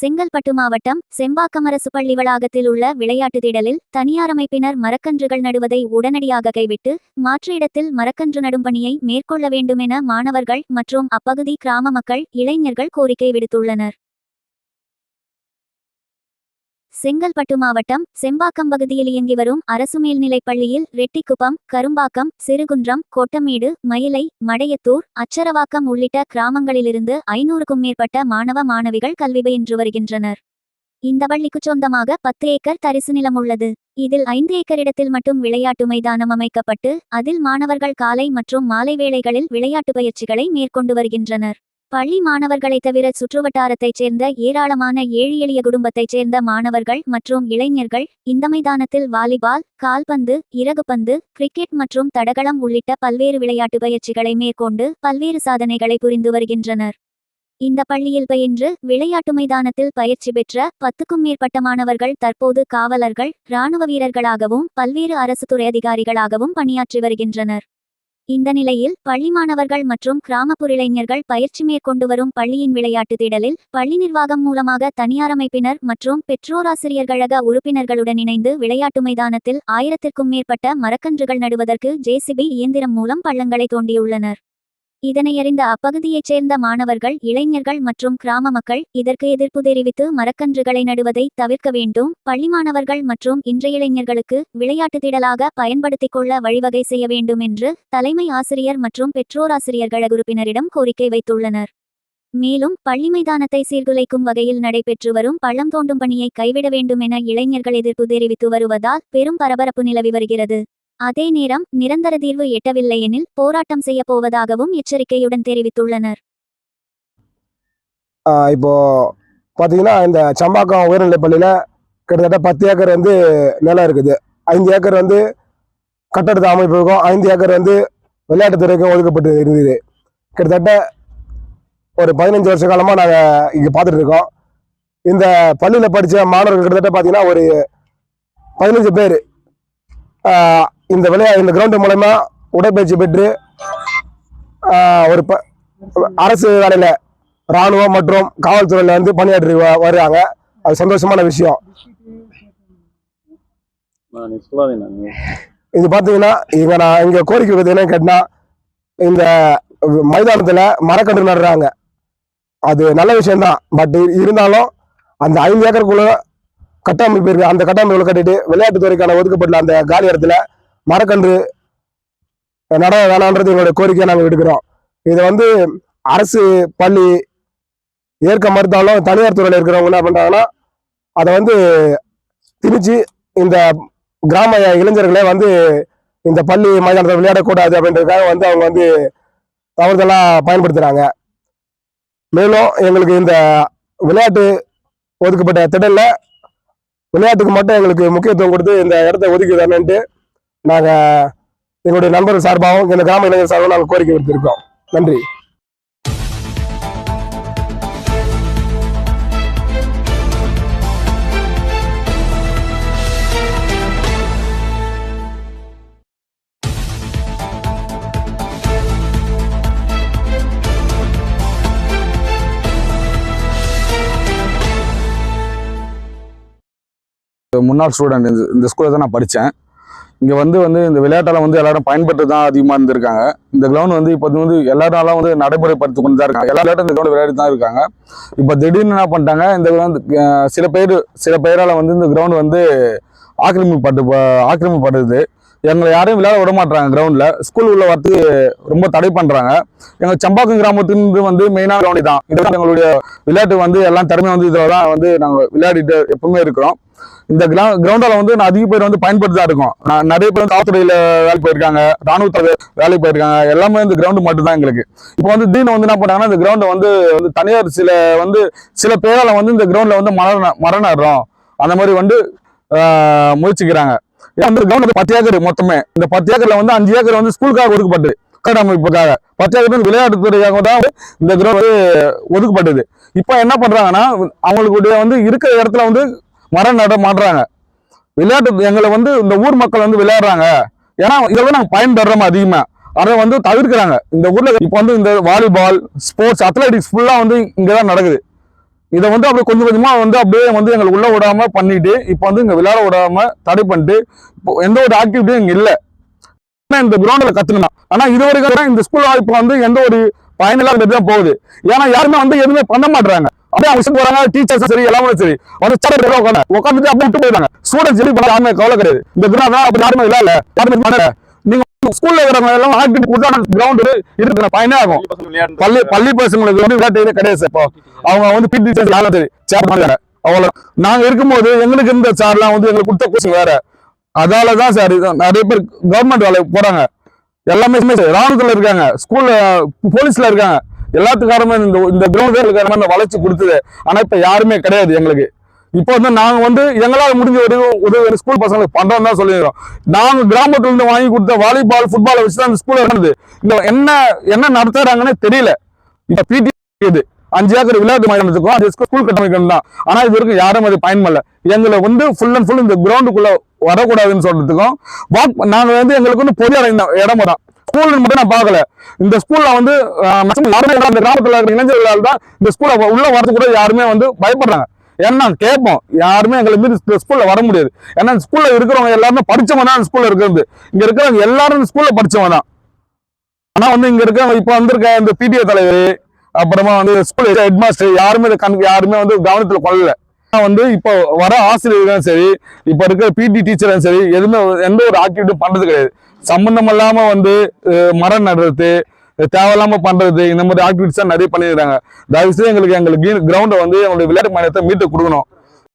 செங்கல்பட்டு மாவட்டம் செம்பாக்கமரசு பள்ளி வளாகத்தில் உள்ள விளையாட்டு திடலில் தனியார் அமைப்பினர் மரக்கன்றுகள் நடுவதை உடனடியாக கைவிட்டு மாற்று இடத்தில் மரக்கன்று நடும் பணியை மேற்கொள்ள வேண்டுமென மாணவர்கள் மற்றும் அப்பகுதி கிராம மக்கள் இளைஞர்கள் கோரிக்கை விடுத்துள்ளனர். செங்கல்பட்டு மாவட்டம் செம்பாக்கம் பகுதியில் இயங்கி வரும் அரசு மேல்நிலைப் பள்ளியில் ரெட்டிக்குப்பம் கரும்பாக்கம் சிறுகுன்றம் கோட்டமேடு மயிலை மடையத்தூர் அச்சரவாக்கம் உள்ளிட்ட கிராமங்களிலிருந்து ஐநூறுக்கும் மேற்பட்ட மாணவ மாணவிகள் கல்வி பயின்று வருகின்றனர். இந்த பள்ளிக்கு சொந்தமாக பத்து ஏக்கர் தரிசு நிலம் உள்ளது. இதில் ஐந்து ஏக்கர் இடத்தில் மட்டும் விளையாட்டு மைதானம் அமைக்கப்பட்டு அதில் மாணவர்கள் காலை மற்றும் மாலை வேளைகளில் விளையாட்டு பயிற்சிகளை மேற்கொண்டு வருகின்றனர். பள்ளி மாணவர்களைத் தவிர சுற்றுவட்டாரத்தைச் சேர்ந்த ஏராளமான ஏழு எளிய குடும்பத்தைச் சேர்ந்த மாணவர்கள் மற்றும் இளைஞர்கள் இந்த மைதானத்தில் வாலிபால் கால்பந்து இறகுப்பந்து கிரிக்கெட் மற்றும் தடகளம் உள்ளிட்ட பல்வேறு விளையாட்டு பயிற்சிகளை மேற்கொண்டு பல்வேறு சாதனைகளை புரிந்து வருகின்றனர். இந்த பள்ளியில் பயின்று விளையாட்டு மைதானத்தில் பயிற்சி பெற்ற பத்துக்கும் மேற்பட்ட மாணவர்கள் தற்போது காவலர்கள் இராணுவ வீரர்களாகவும் பல்வேறு அரசு துறை அதிகாரிகளாகவும் பணியாற்றி வருகின்றனர். இந்த நிலையில் பள்ளி மாணவர்கள் மற்றும் கிராமப்புற இளைஞர்கள் பயிற்சி மேற்கொண்டு வரும் பள்ளியின் விளையாட்டு திடலில் பள்ளி நிர்வாகம் மூலமாக தனியார் அமைப்பினர் மற்றும் பெற்றோராசிரியர் கழக உறுப்பினர்களுடன் இணைந்து விளையாட்டு மைதானத்தில் ஆயிரத்திற்கும் மேற்பட்ட மரக்கன்றுகள் நடுவதற்கு ஜேசிபி இயந்திரம் மூலம் பள்ளங்களை தோண்டியுள்ளனர். இதனையறிந்த அப்பகுதியைச் சேர்ந்த மாணவர்கள் இளைஞர்கள் மற்றும் கிராம மக்கள் இதற்கு எதிர்ப்பு தெரிவித்து மரக்கன்றுகளை நடுவதை தவிர்க்க வேண்டும். பள்ளி மாணவர்கள் மற்றும் இன்றைய இளைஞர்களுக்கு விளையாட்டு திடலாக பயன்படுத்திக் கொள்ள வழிவகை செய்ய வேண்டும் என்று தலைமை ஆசிரியர் மற்றும் பெற்றோராசிரியர் கழக உறுப்பினரிடம் கோரிக்கை வைத்துள்ளனர். மேலும் பள்ளி மைதானத்தை சீர்குலைக்கும் வகையில் நடைபெற்று வரும் பள்ளம் தோண்டும் பணியை கைவிட வேண்டும் என இளைஞர்கள் எதிர்ப்பு தெரிவித்து வருவதால் பெரும் பரபரப்பு நிலவி வருகிறது. அதே நேரம் நிரந்தர தீர்வு எட்டவில்லை எனில் போராட்டம் செய்யப்போவதாகவும் எச்சரிக்கையுடன் தெரிவித்துள்ளனர். இப்போ பார்த்தீங்கன்னா இந்த சம்பாக்கம் உயர்நிலைப்பள்ளியில் கிட்டத்தட்ட பத்து ஏக்கர் வந்து நிலம் இருக்குது. ஐந்து ஏக்கர் வந்து கட்டடத்து அமைப்புக்கும் ஐந்து ஏக்கர் வந்து விளையாட்டுத்துறைக்கும் ஒதுக்கப்பட்டு இருந்தது கிட்டத்தட்ட ஒரு பதினஞ்சு வருஷ காலமாக நாங்கள் இங்கே பார்த்துட்டு இருக்கோம். இந்த பள்ளியில் படித்த மாணவர்கள் கிட்டத்தட்ட பார்த்தீங்கன்னா ஒரு பதினஞ்சு பேர். இந்த விளையா இந்த கிரவுண்டு மூலமா உடற்பயிற்சி பெற்று ஒரு ப அரசு வேலையில் ராணுவம் மற்றும் காவல்துறையில் வந்து பணியாற்றி வ- வர்றாங்க. அது சந்தோஷமான விஷயம். இது பார்த்தீங்கன்னா இங்க நான் இங்க கோரிக்கை என்னன்னு கேட்டினா இந்த மைதானத்துல மரக்கன்று நடுறாங்க. அது நல்ல விஷயம்தான். பட் இருந்தாலும் அந்த ஐந்து ஏக்கருக்குள்ள கட்டமைப்பு இருக்கு. அந்த கட்டமைப்புல கட்டிட்டு விளையாட்டுத்துறைக்கான ஒதுக்கப்பட்ட அந்த காலி இடத்துல மரக்கன்று நட வேணான்றது எங்களுடைய கோரிக்கையை நாங்கள் எடுக்கிறோம் இதை வந்து அரசு பள்ளி ஏற்க மறுத்தாலும் தனியார் துறையில் இருக்கிறவங்க என்ன பண்ணுறாங்கன்னா அதை வந்து திணிச்சு இந்த கிராம இளைஞர்களே வந்து இந்த பள்ளி மைதானத்தில் விளையாடக்கூடாது அப்படின்றதுக்காக வந்து அவங்க வந்து தவறுதலாக பயன்படுத்துகிறாங்க மேலும் எங்களுக்கு இந்த விளையாட்டு ஒதுக்கப்பட்ட திடலில் விளையாட்டுக்கு மட்டும் எங்களுக்கு முக்கியத்துவம் கொடுத்து இந்த இடத்த ஒதுக்கி தரணுன்ட்டு நாங்கள் எங்களுடைய நண்பர்கள் சார்பாகவும் எங்கள் கிராம இளைஞர் சார்பாகவும் நாங்கள் கோரிக்கை விடுத்திருக்கோம் நன்றி. முன்னாள் ஸ்டூடெண்ட் இந்த இந்த ஸ்கூலில் தான் நான் படித்தேன். இங்கே வந்து வந்து இந்த விளையாட்டெல்லாம் வந்து எல்லாரும் பயன்பட்டு தான் அதிகமாக இருந்திருக்காங்க. இந்த கிரவுண்ட் வந்து இப்போ வந்து எல்லாராலும் வந்து நடைமுறைப்படுத்தி கொண்டு தான் இருக்காங்க. எல்லா விளையாட்டும் இந்த கிரௌண்ட் விளையாடி தான் இருக்காங்க. இப்போ திடீர்னு என்ன பண்ணிட்டாங்க இந்த கிரௌண்ட் சில பேர் சில பேரால் வந்து இந்த கிரவுண்ட் வந்து ஆக்கிரமிப்பட்டு ப- ஆக்கிரமிப்படுது எங்களை யாரையும் விளையாட விட மாட்டாங்க கிரவுண்டில் ஸ்கூல் உள்ள வரத்துக்கு ரொம்ப தடை பண்ணுறாங்க எங்கள் சம்பாக்கம் கிராமத்துலேருந்து வந்து மெயினாக கிரவுண்ட் தான் இது எங்களுடைய விளையாட்டு வந்து எல்லாம் திறமை வந்து இதில் தான் வந்து நாங்கள் விளையாடிட்டு எப்பவுமே இருக்கிறோம். இந்த கிரா கிரவுண்டால வந்து நான் அதிக பேர் வந்து பயன்படுத்தா இருக்கும். நான் நிறைய பேர் வந்து காவல்துறையில வேலைக்கு போயிருக்காங்க ராணுவத்துல வேலைக்கு போயிருக்காங்க எல்லாமே இந்த கிரவுண்டு மட்டும்தான் எங்களுக்கு. இப்போ வந்து திடீர்னு வந்து என்ன பண்ணாங்கன்னா இந்த கிரவுண்டை வந்து வந்து தனியார் சில வந்து சில பேரால வந்து இந்த கிரவுண்ட்ல வந்து மர மரம் நடுறோம் அந்த மாதிரி வந்து முயற்சிக்கிறாங்க. ஏன்னா கிரவுண்ட் பத்து ஏக்கர் மொத்தமே. இந்த பத்து ஏக்கர்ல வந்து அஞ்சு ஏக்கர் வந்து ஸ்கூலுக்காக ஒதுக்கப்பட்டது. கட்டமைப்புக்காக பத்து ஏக்கர் வந்து விளையாட்டுத்துறையாக தான் இந்த கிரவுண்ட் ஒதுக்கப்பட்டது. இப்போ என்ன பண்றாங்கன்னா அவங்களுக்கு வந்து இருக்கிற இடத்துல வந்து மரம் நட மாட்டுறாங்க விளையாட்டு எங்களை வந்து இந்த ஊர் மக்கள் வந்து விளையாடுறாங்க. ஏன்னா இதெல்லாம் நாங்கள் பயன்படுறோம் அதிகமாக அதை வந்து தவிர்க்கிறாங்க. இந்த ஊரில் இப்போ வந்து இந்த வாலிபால் ஸ்போர்ட்ஸ் அத்லெட்டிக்ஸ் ஃபுல்லாக வந்து இங்கே தான் நடக்குது. இதை வந்து அப்படியே கொஞ்சம் கொஞ்சமாக வந்து அப்படியே வந்து எங்களை உள்ளே விடாமல் பண்ணிட்டு இப்போ வந்து இங்கே விளையாட விடாம தடை பண்ணிட்டு இப்போ எந்த ஒரு ஆக்டிவிட்டியும் இங்கே இல்லை. இந்த கிரௌண்டில் கத்துக்கணும். ஆனால் இது வரைக்கும் இந்த ஸ்கூல் வாய்ப்பு வந்து எந்த ஒரு பயனில்லாத தான் போகுது. ஏன்னா யாருமே வந்து எதுவுமே பண்ண மாட்டுறாங்க அப்படியே அவங்க இஷ்டம் போறாங்க டீச்சர்ஸ் சரி எல்லாமே சரி. வந்து சார் உட்காந்து உட்காந்துட்டு அப்படியே விட்டு போயிட்டாங்க ஸ்டூடெண்ட்ஸ் சரி பண்ண யாருமே கவலை கிடையாது இந்த கிராமம் அப்படி யாருமே இல்ல இல்ல. யாருமே பண்ணல. நீங்க ஸ்கூல்ல இருக்கிறவங்க எல்லாம் ஆக்டிவிட்டி கொடுத்தா கிரவுண்ட் இருக்கிற பயனே ஆகும். பள்ளி பள்ளி பசங்களுக்கு வந்து விளையாட்டு கிடையாது சார் இப்போ அவங்க வந்து பிடி டீச்சர்ஸ் யாரும் சரி சேர் பண்ணல. அவ்வளோ நாங்க இருக்கும்போது எங்களுக்கு இருந்த சார்லாம் வந்து எங்களுக்கு கொடுத்த கோச்சிங் வேற. அதால தான் சார் நிறைய பேர் கவர்மெண்ட் வேலைக்கு போறாங்க. எல்லாமே சார் ராணுவத்தில் இருக்காங்க. ஸ்கூல்ல போலீஸ்ல இருக்காங்க. எல்லாத்துக்காரமே இந்த இந்த கிரவுண்ட் இருக்கிற மாதிரி வளர்ச்சி கொடுத்தது. ஆனால் இப்போ யாருமே கிடையாது எங்களுக்கு. இப்போ வந்து நாங்கள் வந்து எங்களால் முடிஞ்ச ஒரு ஒரு ஸ்கூல் பசங்களுக்கு பண்ணுறோம் தான் சொல்லிடுறோம் நாங்கள் கிராமத்துலேருந்து வாங்கி கொடுத்த வாலிபால் ஃபுட்பாலை வச்சு தான் அந்த ஸ்கூல் இருந்தது இந்த என்ன என்ன நடத்துறாங்கன்னே தெரியல. இப்போ பிடி இது. அஞ்சு ஏக்கர் விளையாட்டு மைதானத்துக்கும் அது ஸ்கூல் கட்டமைக்கணும் தான். ஆனால் இது வரைக்கும் யாரும் அது பயன்படல. எங்களை வந்து ஃபுல் அண்ட் ஃபுல் இந்த கிரவுண்டுக்குள்ளே வரக்கூடாதுன்னு சொல்றதுக்கும் வாக் நாங்கள் வந்து எங்களுக்கு வந்து பொது இடம் இடம் தான் ஸ்கூல் மட்டும் நான் பார்க்கல. இந்த ஸ்கூல்ல வந்து மேக்ஸிமம் யாருமே அந்த கிராமத்தில் இருக்கிற இளைஞர்களால் தான் இந்த ஸ்கூலில் உள்ள வரது கூட யாருமே வந்து பயப்படுறாங்க. ஏன்னா கேட்போம். யாருமே எங்களை மீறி இந்த ஸ்கூல்ல வர முடியாது. ஏன்னா இந்த ஸ்கூல்ல இருக்கிறவங்க எல்லாருமே படிச்சவங்க தான் இந்த ஸ்கூல்ல இருக்கிறது. இங்க இருக்கிறவங்க எல்லாரும் இந்த ஸ்கூல்ல படிச்சவங்க தான். ஆனா வந்து இங்க இருக்க இப்ப வந்திருக்க இந்த பிடிஏ தலைவர் அப்புறமா வந்து ஸ்கூல் ஹெட் மாஸ்டர் யாருமே இதை கண் யாருமே வந்து கவனத்துல கொள்ளல. வந்து இப்போ வர ஆசிரியர்களும் சரி இப்போ இருக்கிற பிடி டீச்சரும் சரி எதுவுமே எந்த ஒரு ஆக்டிவிட்டியும் பண்ணுறது கிடையாது. சம்மந்தம் இல்லாமல் வந்து மரம் நடுறது தேவையில்லாமல் பண்ணுறது இந்த மாதிரி ஆக்டிவிட்டிஸ் நிறைய பண்ணிடுறாங்க தயவு செய்து எங்களுக்கு எங்களுக்கு கிரவுண்டை வந்து எங்களுடைய விளையாட்டு மையத்தை மீட்டு கொடுக்கணும்.